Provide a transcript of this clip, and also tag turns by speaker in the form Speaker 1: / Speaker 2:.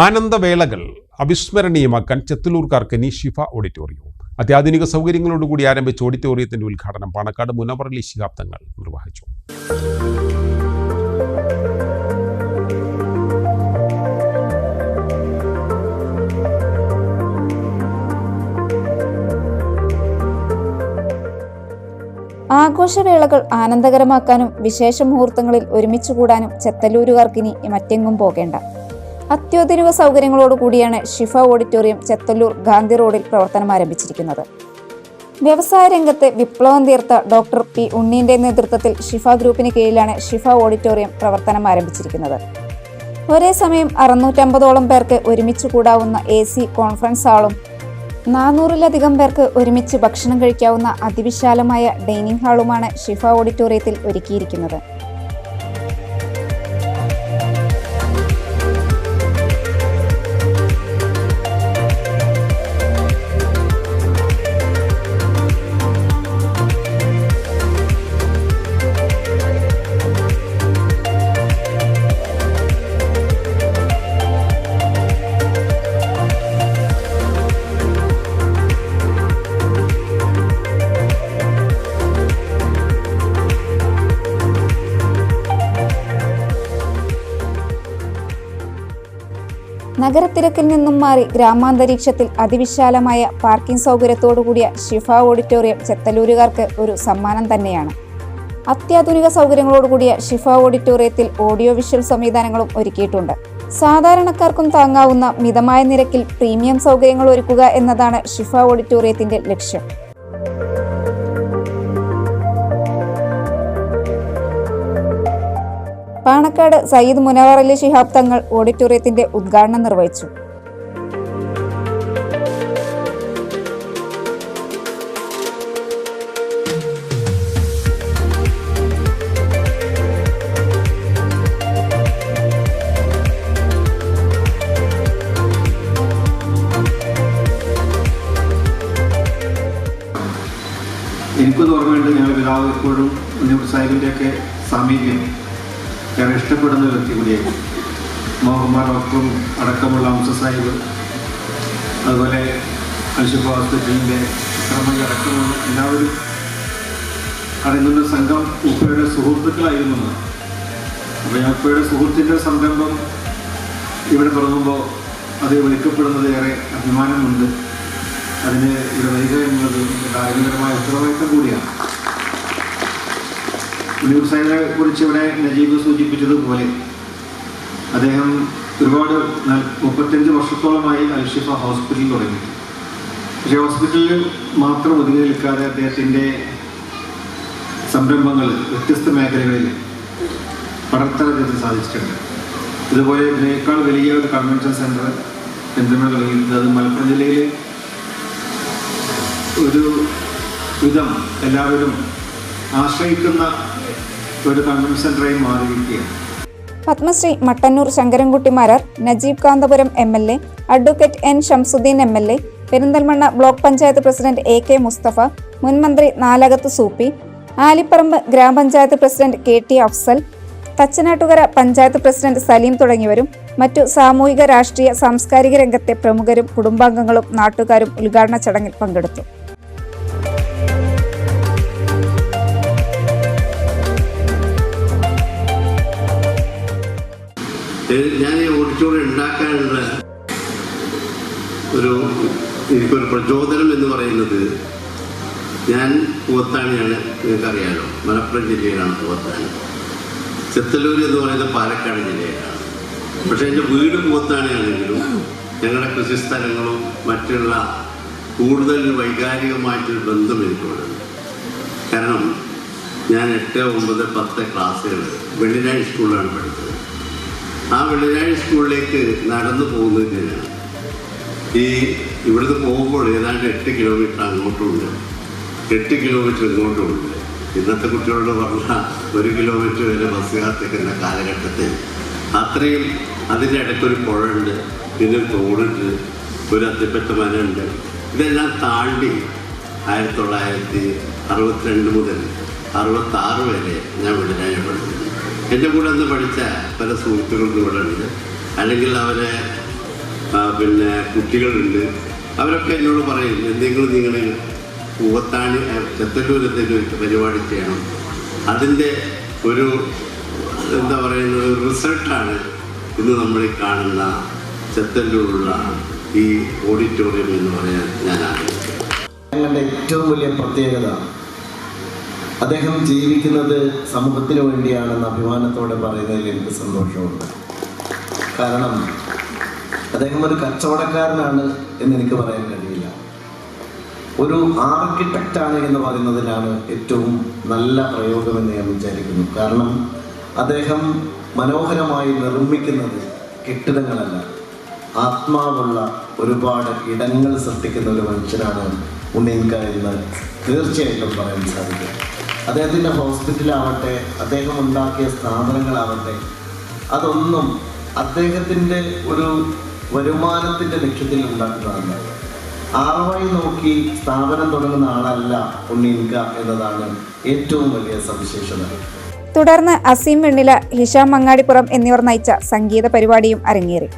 Speaker 1: ആനന്ദവേളകൾ അവിസ്മരണീയമാക്കാൻ ചെത്തലൂർക്കാർക്ക് ഇനി ഷിഫ ഓഡിറ്റോറിയവും. അത്യാധുനിക സൗകര്യങ്ങളോടുകൂടി ആരംഭിച്ച ഓഡിറ്റോറിയത്തിന്റെ ഉദ്ഘാടനം പാണക്കാട് മുനവറലി ശിഹാബ് തങ്ങൾ നിർവഹിച്ചു.
Speaker 2: ആഘോഷവേളകൾ ആനന്ദകരമാക്കാനും വിശേഷ മുഹൂർത്തങ്ങളിൽ ഒരുമിച്ച് കൂടാനും ചെത്തല്ലൂരുകാർക്കിനി മറ്റെങ്ങും പോകേണ്ട. അത്യാധുനിക സൗകര്യങ്ങളോട് കൂടിയാണ് ഷിഫ ഓഡിറ്റോറിയം ചെത്തല്ലൂർ ഗാന്ധി റോഡിൽ പ്രവർത്തനം ആരംഭിച്ചിരിക്കുന്നത്. വ്യവസായ രംഗത്തെ വിപ്ലവം തീർത്ത ഡോക്ടർ പി ഉണ്ണീന്റെ നേതൃത്വത്തിൽ ഷിഫ ഗ്രൂപ്പിന് കീഴിലാണ് ഷിഫ ഓഡിറ്റോറിയം പ്രവർത്തനം ആരംഭിച്ചിരിക്കുന്നത്. ഒരേ സമയം അറുന്നൂറ്റമ്പതോളം പേർക്ക് ഒരുമിച്ച് കൂടാവുന്ന എ സി കോൺഫറൻസ് ഹാളും നാനൂറിലധികം പേർക്ക് ഒരുമിച്ച് ഭക്ഷണം കഴിക്കാവുന്ന അതിവിശാലമായ ഡൈനിങ് ഹാളുമാണ് ഷിഫ ഓഡിറ്റോറിയത്തിൽ ഒരുക്കിയിരിക്കുന്നത്. നഗരത്തിരക്കിൽ നിന്നും മാറി ഗ്രാമാന്തരീക്ഷത്തിൽ അതിവിശാലമായ പാർക്കിംഗ് സൗകര്യത്തോടുകൂടിയ ഷിഫ ഓഡിറ്റോറിയം ചെത്തലൂരുകാർക്ക് ഒരു സമ്മാനം തന്നെയാണ്. അത്യാധുനിക സൗകര്യങ്ങളോടുകൂടിയ ഷിഫ ഓഡിറ്റോറിയത്തിൽ ഓഡിയോ വിഷ്വൽ സംവിധാനങ്ങളും ഒരുക്കിയിട്ടുണ്ട്. സാധാരണക്കാർക്കും താങ്ങാവുന്ന മിതമായ നിരക്കിൽ പ്രീമിയം സൗകര്യങ്ങൾ ഒരുക്കുക എന്നതാണ് ഷിഫ ഓഡിറ്റോറിയത്തിന്റെ ലക്ഷ്യം. പാണക്കാട് സയ്യിദ് മുനവർ അലി ശിഹാബ് തങ്ങൾ ഓഡിറ്റോറിയത്തിന്റെ ഉദ്ഘാടനം നിർവഹിച്ചു.
Speaker 3: എനിക്കത് ഓർമ്മയുണ്ട് ഞാൻ പിതാവ് എപ്പോഴും സാഹിബിന്റെയൊക്കെ സാമീപ്യം. ഏറെ ഇഷ്ടപ്പെടുന്ന വ്യക്തി കൂടിയായിരുന്നു. മോഹൻമാർ ഡോക്ടറും അടക്കമുള്ള അംസ സാഹിബ് അതുപോലെ അശുഭ ഹോസ്പിറ്റലിന്റെ ക്രമങ്ങൾ അടക്കമുള്ള എല്ലാവരും അടങ്ങുന്ന സംഘം ഉപ്പയുടെ സുഹൃത്തുക്കളായിരുന്നു. അപ്പോൾ ഞാൻ ഉപ്പയുടെ സുഹൃത്തിന്റെ സംരംഭം ഇവിടെ തുടങ്ങുമ്പോൾ അത് വിളിക്കപ്പെടുന്നത് ഏറെ അഭിമാനമുണ്ട്. അതിന് ഇവിടെ വരിക എന്നുള്ളത് ആരോഗ്യകരമായ ഉത്തരവാദിത്തം കൂടിയാണ്. സാഹിബിനെ കുറിച്ച് ഇവിടെ നജീബ് സൂചിപ്പിച്ചതുപോലെ അദ്ദേഹം ഒരുപാട് മുപ്പത്തഞ്ച് വർഷത്തോളമായി അൽഷിഫ ഹോസ്പിറ്റലിൽ തുടങ്ങി പക്ഷേ ഹോസ്പിറ്റലിൽ മാത്രം ഒതുങ്ങി നിൽക്കാതെ അദ്ദേഹത്തിന്റെ സംരംഭങ്ങൾ വ്യത്യസ്ത മേഖലകളിൽ പടർത്താൻ അദ്ദേഹത്തിന് സാധിച്ചിട്ടുണ്ട്. ഇതുപോലെ ഇതിനേക്കാൾ വലിയ ഒരു കൺവെൻഷൻ സെന്റർ പെരിന്തൽമണ്ണ തുടങ്ങിയിട്ടുണ്ട്. അത് മലപ്പുറം ജില്ലയിൽ ഒരു വിധം എല്ലാവരും ആശ്രയിക്കുന്ന ഒരു മാറിയിരിക്കുകയാണ്.
Speaker 2: Padmashri Mattannur Sankarankutty Marar Najeeb Kanthapuram M L A advocate N Shamsudheen M L A Perinthalmanna block panchayat president A K Mustafa മുൻമന്ത്രി നാലകത്ത് സൂപ്പി ആലിപ്പറമ്പ് ഗ്രാമപഞ്ചായത്ത് president K T Afsal Thachanattukara panchayat president Saleem തുടങ്ങിയവരും മറ്റു സാമൂഹിക രാഷ്ട്രീയ സാംസ്കാരിക രംഗത്തെ പ്രമുഖരും കുടുംബാംഗങ്ങളും നാട്ടുകാരും ഉദ്ഘാടന ചടങ്ങിൽ പങ്കെടുത്തു.
Speaker 4: ഞാൻ ഈ ഓഡിറ്റോറിയം ഉണ്ടാക്കാനുള്ള ഒരു എനിക്കൊരു പ്രചോദനം എന്ന് പറയുന്നത് ഞാൻ പൂവത്താണിയാണ് നിങ്ങൾക്കറിയാലോ. മലപ്പുറം ജില്ലയിലാണ് പൂവത്താണി ചെത്തല്ലൂർ എന്ന് പറയുന്നത് പാലക്കാട് ജില്ലയിലാണ്. പക്ഷേ എന്റെ വീട് പൂവത്താണിയാണെങ്കിലും ഞങ്ങളുടെ കൃഷിസ്ഥലങ്ങളും മറ്റുള്ള കൂടുതൽ വൈകാരികമായിട്ടൊരു ബന്ധം എനിക്കുള്ളത് കാരണം ഞാൻ എട്ട് ഒമ്പത് പത്ത് ക്ലാസ്സുകൾ വെള്ളിനാഴ്ച സ്കൂളിലാണ് പഠിച്ചത്. ആ വെള്ളിയാഴ്ച സ്കൂളിലേക്ക് നടന്നു പോകുന്നതിനാണ് ഈ ഇവിടുന്ന് പോകുമ്പോൾ ഏതാണ്ട് എട്ട് കിലോമീറ്റർ അങ്ങോട്ടുമുണ്ട്. എട്ട് കിലോമീറ്റർ ഇങ്ങോട്ടുമുണ്ട്. ഇന്നത്തെ കുട്ടികളോട് പറഞ്ഞാൽ ഒരു കിലോമീറ്റർ വരെ ബസ് കാത്തിക്കുന്ന കാലഘട്ടത്തിൽ അത്രയും അതിന്റെ ഇടയ്ക്കൊരു പുഴയുണ്ട് പിന്നെ തോടുണ്ട് ഒരു അത്തിപ്പറ്റ മനുണ്ട് ഇതെല്ലാം താണ്ടി ആയിരത്തി തൊള്ളായിരത്തി അറുപത്തിരണ്ട് മുതൽ അറുപത്താറ് വരെ ഞാൻ വെള്ളിനാഴ് പഠിച്ചു എന്റെ കൂടെ അന്ന് പഠിച്ച പല സുഹൃത്തുക്കളും ഇവിടെ ഉണ്ട് അല്ലെങ്കിൽ അവരെ പിന്നെ കുട്ടികളുണ്ട്. അവരൊക്കെ എന്നോട് പറയും എന്തെങ്കിലും നിങ്ങൾ പൂവത്താണി ചെത്തല്ലൂർ എന്തെങ്കിലും പരിപാടി ചെയ്യണം. അതിന്റെ ഒരു എന്താ പറയുന്നത് ഒരു റിസൾട്ടാണ് ഇന്ന് നമ്മൾ കാണുന്ന ചെത്തല്ലൂരുള്ള ഈ ഓഡിറ്റോറിയം എന്ന് പറയാൻ ഞാൻ ആഗ്രഹിക്കുന്നു.
Speaker 5: ഏറ്റവും വലിയ പ്രത്യേകത അദ്ദേഹം ജീവിക്കുന്നത് സമൂഹത്തിന് വേണ്ടിയാണെന്ന് അഭിമാനത്തോടെ പറയുന്നതിൽ എനിക്ക് സന്തോഷമുണ്ട്. കാരണം അദ്ദേഹം ഒരു കച്ചവടക്കാരനാണ് എന്ന് എനിക്ക് പറയാൻ കഴിയില്ല. ഒരു ആർക്കിടെക്റ്റാണ് എന്ന് പറയുന്നതിലാണ് ഏറ്റവും നല്ല പ്രയോഗമെന്ന് ഞാൻ വിചാരിക്കുന്നു. കാരണം അദ്ദേഹം മനോഹരമായി നിർമ്മിക്കുന്നത് കെട്ടിടങ്ങളല്ല. ആത്മാവുള്ള ഒരുപാട് ഇടങ്ങൾ സൃഷ്ടിക്കുന്ന ഒരു മനുഷ്യനാണ് ഉണ്ണീൻക എന്ന് തീർച്ചയായിട്ടും പറയാൻ സാധിക്കും. അദ്ദേഹത്തിന്റെ ഹോസ്പിറ്റലാവട്ടെ അദ്ദേഹം ഉണ്ടാക്കിയ സ്ഥാപനങ്ങളാവട്ടെ അതൊന്നും അദ്ദേഹത്തിന്റെ ഒരു വരുമാനത്തിന്റെ ലക്ഷ്യത്തിൽ ഉണ്ടാക്കുന്നതല്ല. ആർവായി നോക്കി സ്ഥാപനം തുടങ്ങുന്ന ആളല്ല ഉണ്ണീൻക എന്നതാണ് ഏറ്റവും വലിയ സവിശേഷത.
Speaker 2: തുടർന്ന് അസീം വെണ്ണില ഹിഷാം മങ്ങാടിപ്പുറം എന്നിവർ നയിച്ച സംഗീത പരിപാടിയും അരങ്ങേറി.